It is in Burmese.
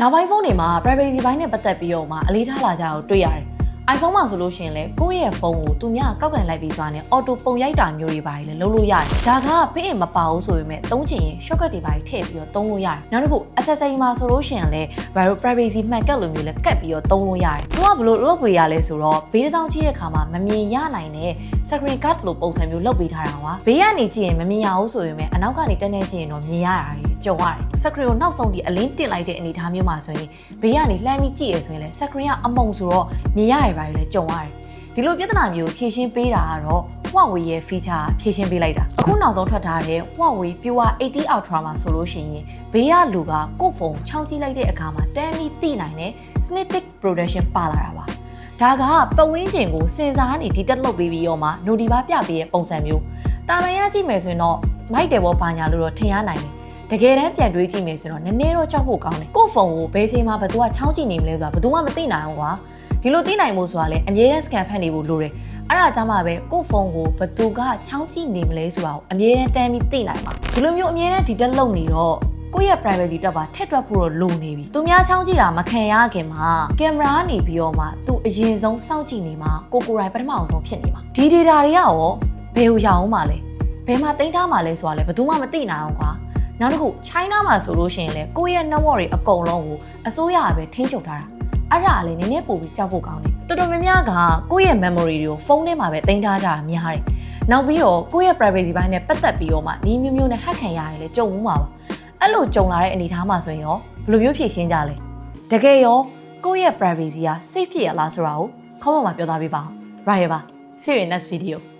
နောက်ပိုင်းဖုန်းတွေမှာ privacy ဘိုင်းနဲ့ပတ်သက်ပြီးတော့မှအလေးထားလာကြတော့တွေ့ရတယ် iPhone မှာဆိုလို့ရှိရင်လေကိုယ့်ရဲ့ဖုန်းကိုသူများကောက်ကန်လိုက်ပြီးသွားနေ auto ပုံရိုက်တာမျိုးတွေပါလေလုပ်လို့ရတယ်။ဒါကဖိရင်မပါဘူးဆိုပေမဲ့သုံးချင်ရင် shortcut တွေပါထည့်ပြီးတော့သုံးလို့ရတယ်။နောက်တစ်ခု accessory မှာဆိုလို့ရှိရင်လေ viral privacy မှန်ကတ်လိုမျိုးလေကတ်ပြီးတော့သုံးလို့ရတယ်။သူကဘလို့လုပ်ပေးရလဲဆိုတော့ဘေးတစ်စောင်းကြည့်တဲ့အခါမှာမမြင်ရနိုင်တဲ့ screen guard လိုပုံစံမျိုးလုပ်ပေးထားတာပါ။ဘေးကနေကြည့်ရင်မမြင်ရဘူးဆိုပေမဲ့အနောက်ကနေတက်နေကြည့်ရင်တော့မြင်ရတာကြီး ကြုံရတယ်။ screen ကိုနောက်ဆုံးဒီအလင်းတင်လိုက်တဲ့အနေအထားမျိုးမှာဆိုရင်ဘေးကနေလှမ်းပြီးကြည့်ရဆိုရင်လေ screen ကအမုံဆိုတော့မြင်ရရပါလေကြုံရတယ်။ဒီလိုပြဿနာမျိုးဖြေရှင်းပေးတာကတော့ Huawei ရဲ့ feature ဖြေရှင်းပေးလိုက်တာအခုနောက်ဆုံးထွက်ထားတဲ့ Huawei Pure 80 Ultra မှာဆိုလို့ရှိရင်ဘေးကလူကကိုယ့်ဖုန်းချောင်းကြည့်လိုက်တဲ့အခါမှာတမ်းပြီးသိနိုင်တဲ့ Snippet Protection ပါလာတာပါဒါကပတ်ဝန်းကျင်ကိုစင်စားနေဒီတက်လုပ်ပေးပြီးတော့မှ Notifier ပြပေးတဲ့ပုံစံမျိုးတာမန်ရကြည့်မယ်ဆိုရင်တော့မိုက်တယ်ဘောဘာညာလို့တော့ထင်ရနိုင်တယ် တကယ်တမ်းပြန်တွေးကြည့်မယ်ဆိုတော့နည်းနည်းတော့ကြောက်ဖို့ကောင်းတယ်ကိုယ့်ဖုန်းကိုဘယ်ချိန်မှာဘယ်သူကချောင်းကြည့်နေမလဲဆိုတာဘယ်သူမှမသိနိုင်ဘူးကွာဒီလိုသိနိုင်ဖို့ဆိုတာလေအမြဲတမ်း scan ဖတ်နေဖို့လိုတယ်အဲ့ဒါကြောင့်မှပဲကိုယ့်ဖုန်းကိုဘယ်သူကချောင်းကြည့်နေမလဲဆိုတာကိုအမြဲတမ်းတမ်းပြီးသိနိုင်မှာဒီလိုမျိုးအမြဲတမ်းဒီတက်လုပ်နေတော့ကိုယ့်ရဲ့ privacy တော့ပါထက်တွက်ဖို့တော့လိုနေပြီ။သူများချောင်းကြည့်တာမခံရခင်မှာကင်မရာနေပြီးတော့မှသူအရင်ဆုံးစောင့်ကြည့်နေမှာကိုကိုယ်တိုင်ပထမအောင်ဆုံးဖြစ်နေမှာ။ဒီ data တွေကရောဘယ်ကိုရအောင်မလဲ။ဘယ်မှာတင်ထားမှာလဲဆိုတာလဲဘယ်သူမှမသိနိုင်အောင်ကွာ။ နောက်တစ်ခု China မှာဆိုလို့ရှိရင်လေကိုယ့်ရဲ့ network တွေအကုန်လုံးကိုအစိုးရကပဲထိန်းချုပ်ထားတာ။အဲ့ဒါလည်းနည်းနည်းပို့ပြီးကြောက်ဖို့ကောင်းတယ်။တော်တော်များများကကိုယ့်ရဲ့ memory တွေကိုဖုန်းထဲမှာပဲတင်ထားကြတာများတယ်။နောက်ပြီးတော့ကိုယ့်ရဲ့ privacy ဘိုင်းနဲ့ပတ်သက်ပြီးတော့မှဒီမျိုးမျိုးနဲ့ hack ခံရတယ်လေကြုံမှုမှာပါ။အဲ့လိုကြုံလာတဲ့အနေအထားမှာဆိုရင်ရောဘယ်လိုမျိုးဖြေရှင်းကြလဲ။တကယ်ရောကိုယ့်ရဲ့ privacy က safe ဖြစ်ရလားဆိုတာကို comment မှာပြောသားပေးပါဦး။ right ပါ see you in next video